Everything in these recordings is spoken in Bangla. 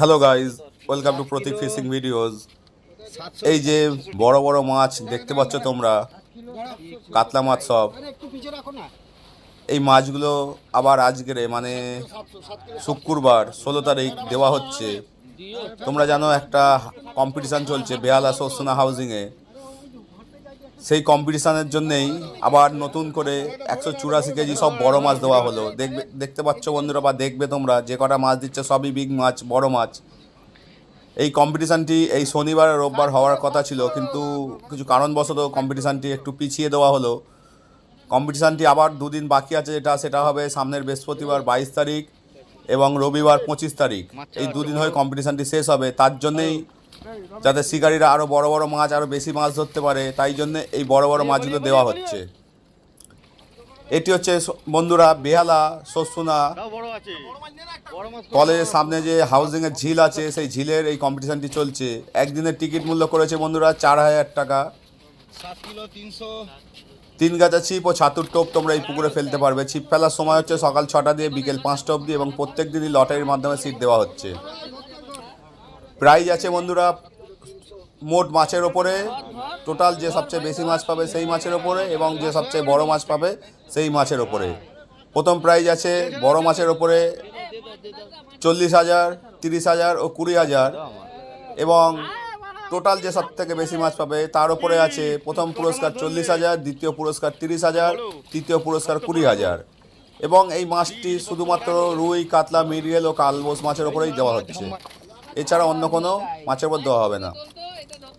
Hello guys welcome to Prateek fishing videos এই যে বড় বড় মাছ দেখতে পাচ্ছ তোমরা? কাতলা মাছ সব। এই মাছগুলো আবার আজকের মানে শুক্রবার ষোলো তারিখ দেওয়া হচ্ছে। তোমরা জানো একটা কম্পিটিশান চলছে বেহালা সোসোনা হাউজিংয়ে সেই কম্পিটিশানের জন্যেই আবার নতুন করে একশো চুরাশি কেজি সব বড় মাছ দেওয়া হলো। দেখবে, দেখতে পাচ্ছ বন্ধুরা বা দেখবে তোমরা, যে কটা মাছ দিচ্ছে সবই বিগ মাছ, বড় মাছ। এই কম্পিটিশানটি এই শনিবার রোববার হওয়ার কথা ছিল, কিন্তু কিছু কারণবশত কম্পিটিশানটি একটু পিছিয়ে দেওয়া হলো। কম্পিটিশানটি আবার দুদিন বাকি আছে যেটা, সেটা হবে সামনের বৃহস্পতিবার বাইশ তারিখ এবং রবিবার পঁচিশ তারিখ। এই দুদিন হয়ে কম্পিটিশানটি শেষ হবে। তার জন্যেই যাতে শিকারীরা আরও বড় বড় মাছ আরও বেশি মাছ ধরতে পারে তাই জন্য এই বড় বড় মাছগুলো দেওয়া হচ্ছে। এটি হচ্ছে বন্ধুরা বেহালা সসুনা। কলেজের সামনে যে হাউজিংয়ের ঝিল আছে সেই ঝিলের এই কম্পিটিশানটি চলছে। একদিনের টিকিট মূল্য করেছে বন্ধুরা চার হাজার টাকা। তিনশো। তিন গাছা ছিপ ও ছাতুর টোপ তোমরা এই পুকুরে ফেলতে পারবে। ছিপ ফেলার সময় হচ্ছে সকাল ছটা দিয়ে বিকেল পাঁচটা অবধি এবং প্রত্যেক দিনই লটারির মাধ্যমে সিট দেওয়া হচ্ছে। প্রাইজ আছে বন্ধুরা, মোট মাছের ওপরে। টোটাল যে সবচেয়ে বেশি মাছ পাবে সেই মাছের ওপরে এবং যে সবচেয়ে বড় মাছ পাবে সেই মাছের ওপরে। প্রথম প্রাইজ আছে বড় মাছের ওপরে, চল্লিশ হাজার, তিরিশ হাজার ও কুড়ি হাজার। এবং টোটাল যে সব থেকে বেশি মাছ পাবে তার ওপরে আছে প্রথম পুরস্কার চল্লিশ হাজার, দ্বিতীয় পুরস্কার তিরিশ হাজার, তৃতীয় পুরস্কার কুড়ি হাজার। এবং এই মাছটি শুধুমাত্র রুই, কাতলা মিরিয়েল ও কালবোস মাছের ওপরেই দেওয়া হচ্ছে। এছাড়া অন্য কোনো মাছের উপর দেওয়া হবে না।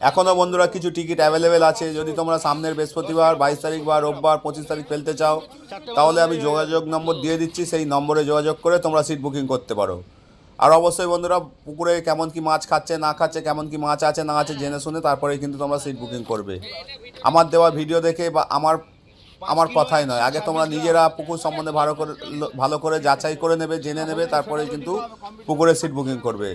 এখনও বন্ধুরা কিছু টিকিট অ্যাভেলেবেল আছে। যদি তোমরা সামনের বৃহস্পতিবার, বাইশ তারিখ বা রোববার, পঁচিশ তারিখ ফেলতে চাও, তাহলে আমি যোগাযোগ নম্বর দিয়ে দিচ্ছি। সেই নম্বরে যোগাযোগ করে তোমরা সিট বুকিং করতে পারো। আর অবশ্যই বন্ধুরা, পুকুরে কেমন কি মাছ খাচ্ছে, না খাচ্ছে, কেমন কি মাছ আছে, না আছে, জেনে শুনে তারপরে কিন্তু তোমরা সিট বুকিং করবে। আমার দেওয়া ভিডিও দেখে বা আমার আমার কথাই নয়। আগে তোমরা নিজেরা পুকুর সম্বন্ধে ভালো করে ভালো করে যাচাই করে নেবে, জেনে নেবে, তারপরে কিন্তু পুকুরে সিট বুকিং করবে।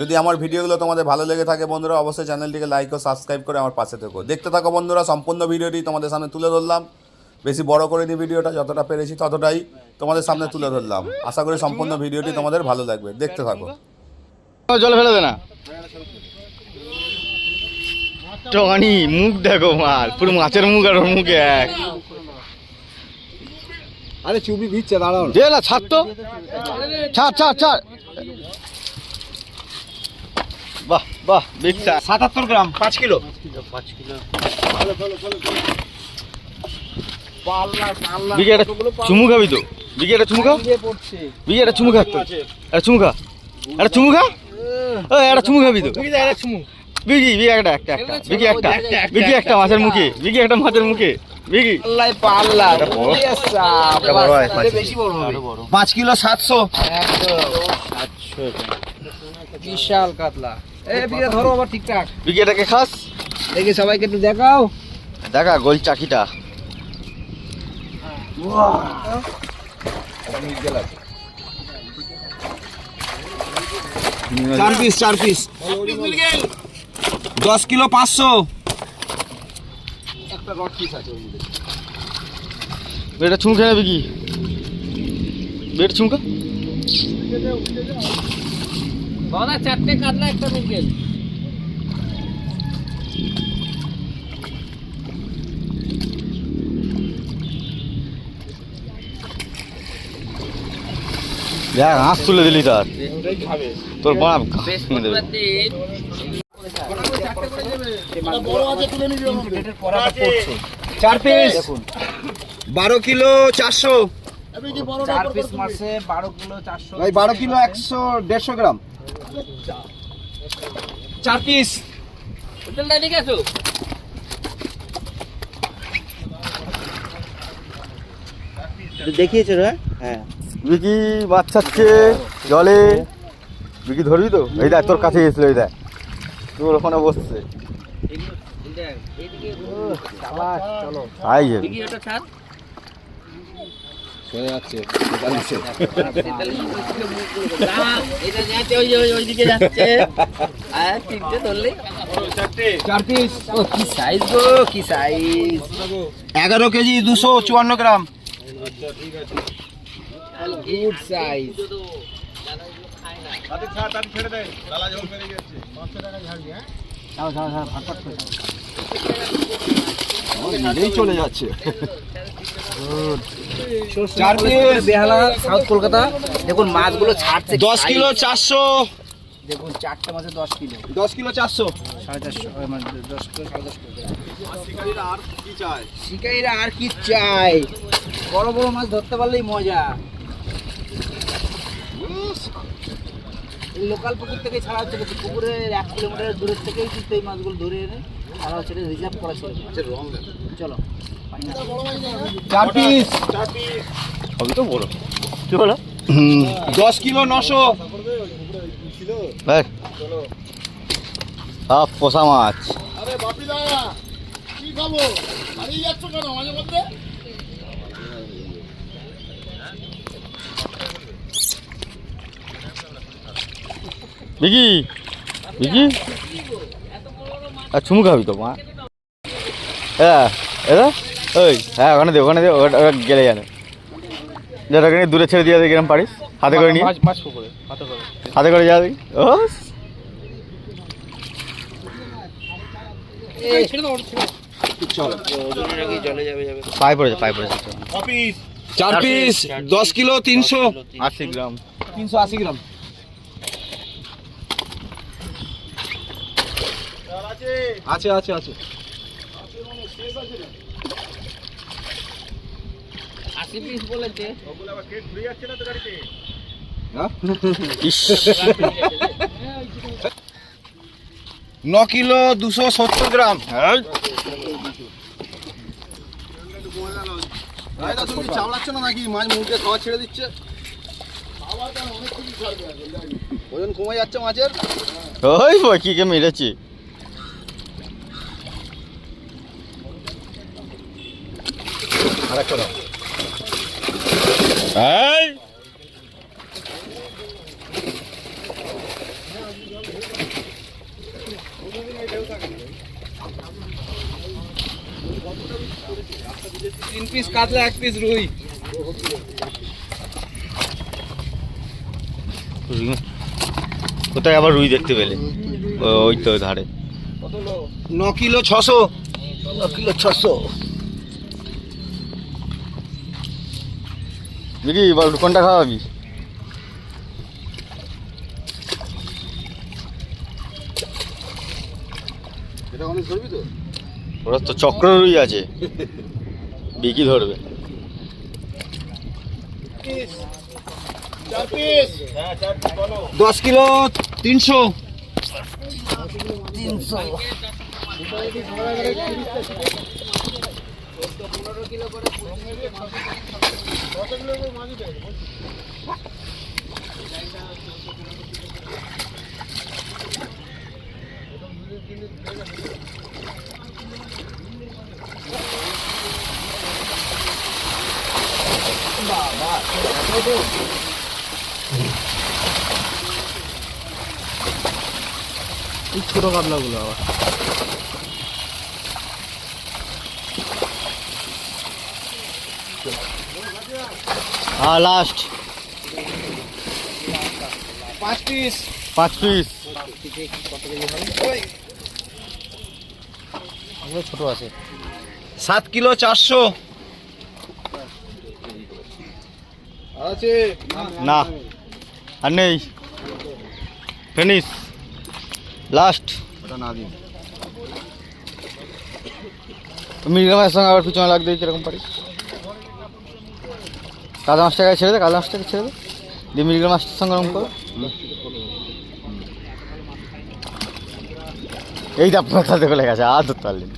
যদি আমার ভিডিওগুলো তোমাদের ভালো লেগে থাকে বন্ধুরা, অবশ্যই চ্যানেলটিকে লাইক ও সাবস্ক্রাইব করে আমার পাশে থেকো। দেখতে থাকো বন্ধুরা, সম্পূর্ণ ভিডিওটি তোমাদের সামনে তুলে ধরলাম। বেশি বড় করে নি ভিডিওটা, যতটা পেরেছি ততটাই তোমাদের সামনে তুলে ধরলাম। আশা করি সম্পূর্ণ ভিডিওটি তোমাদের ভালো লাগবে। দেখতে থাকো। জলে ফেলে দে না। টনি, মুখ দেখো মাল পুরো মাছের মুখ আর মুখে এক। আরে চুবি দিচ্ছে দাঁড়াও। দে না ছাড় তো। ছাড় ছাড় ছাড়। বাহ বাহ বিগ সাতাত্তর গ্রাম। পাঁচ কিলো। বিঘে একটা চুমু খাবি তো? বিঘে একটা চুমু খা। বিঘে একটা চুমু খা। একটা চুমু খা। একটা চুমু খা? ও একটা চুমু খাবি তো? বিঘি বিঘি একটা একটা একটা। বিঘি একটা। বিঘি একটা মাছের মুখে। বিঘি একটা মাছের মুখে। বিঘি পাল্লাই পাল্লা এটা বড়। এটা বড় হয়, পাঁচ বেশি বড় হবে। পাঁচ কিলো সাতশো। বিশাল কাতলা। ধরো আবার ঠিকঠাক। খাস। দেখি সবাইকে একটু দেখাও। দেখা গোল চাকিটা। চার পিস চার পিস দশ কিলো পাঁচশো। একটা রড পিস আছে এটা চুমু খেয়ে নেবে কি বেট চুমকা দাদা চারটে কাতলা একটা মিরগেল দেখ হাঁস তুলে দিলি তার তোর বাপ ঘাস কিনে দেবে চার পিস বারো কিলো চারশো। চার পিস মাসে বারো কিলো চারশো। ভাই বারো কিলো একশো দেড়শো গ্রাম। চার পিস হোটেলটা ঠিক আছো দেখিয়েছে রে হ্যাঁ। বিকি বাচ্চাচ্ছে জলে। বিকি ধরবি তো? এই দেখ তোর কাছে গেছিল এই দেখ। তোর ওখানে বসছে। চলো আই যে দিকে ওটা ছাড় সরে যাচ্ছে তেতাল্লিশ পঁয়ত্রিশ মুখ করে দাও। না, যাচ্ছে ওই যে ওই- ওইদিকে যাচ্ছে আর তিনটে ধরলে চার পিস ও কি সাইজ গো কি সাইজ এগারো কেজি দুশো চুয়ান্ন গ্রাম গুড। সাইজ নিজেই চলে যাচ্ছে চার পিস। বেহালা সাউথ কলকাতা। দেখুন মাছগুলো ছাড়ছে দশ কিলো চারশো। দেখুন চারটে মাছে দশ কিলো। দশ কিলো চারশো। সাড়ে চারশো মানে দশ কিলো সাড়ে দশ কিলো। শিকারীরা আর কি চাই বড় বড় মাছ ধরতে পারলেই মজা। লোকাল পুকুর থেকে ছাড়া হচ্ছে কিন্তু পুকুরের এক কিলোমিটার দূরের থেকেই কিন্তু এই মাছগুলো ধরে এনে ছাড়া হচ্ছে রিজার্ভ করা ছিল। চলো। পানি না। চার পিস সবই তো বড়। কি বলো? দশ কিলো নশো। সব পোষা মাছ। বিকি? বিকি? আর চুমু খাবি তো মা। হ্যাঁ এরা ওই হ্যাঁ ওখানে দে ওখানে দে ওটা ওটা গেলে জানে যেটা ওখানে দূরে ছেড়ে দিয়ে দে পারিস? হাতে করে নিয়ে। মাছ হাতে করে। হাতে করে যা দেখি ও পায়ে পড়েছে পায়ে পড়েছে চার পিস দশ কিলো তিনশো। আশি গ্রাম। তিনশো আশি গ্রাম। আছে আছে আছে। আশি পিস বলেছে। হ্যাঁ? ন কিলো দুশো সত্তর গ্রাম। তুমি চাওড়াচ্ছ না নাকি? মাছ মুখে খাওয়া ছেড়ে দিচ্ছে। ওজন কমে যাচ্ছে মাছের। ওই বকিকে মেরেছি। এই! তিন পিস কাতলা এক পিস রুই। কোথায় আবার রুই দেখতে পেলে? ওই তো ধারে ন কিলো ছশো? ন কিলো ছশো। দেখি বল কোনটা খাওয়াবি? এটা তো? ওরা তো চক্র রুই আছে। বিকি ধরবে। দশ কিলো তিনশো। এই ছোট কাতলাগুলো আবার হ্যাঁ লাস্ট পাঁচ পিস পাঁচ পিস ছোট আছে। সাত কিলো চারশো। আছে। না আর নেই। ফিনিশ লাস্ট ওটা না দিন। মিডিয়াম মাছের সঙ্গে আবার পিছনে লাগবে কীরকম পারিস। কাদা মাছটাকে ছেড়ে দে কাদা মাছটাকে ছেড়ে দে। দিয়ে মিডিয়াম মাছটার সঙ্গে ওরকম করো। এই আপনার সাথে গেছে, আর ধরতে পারলেন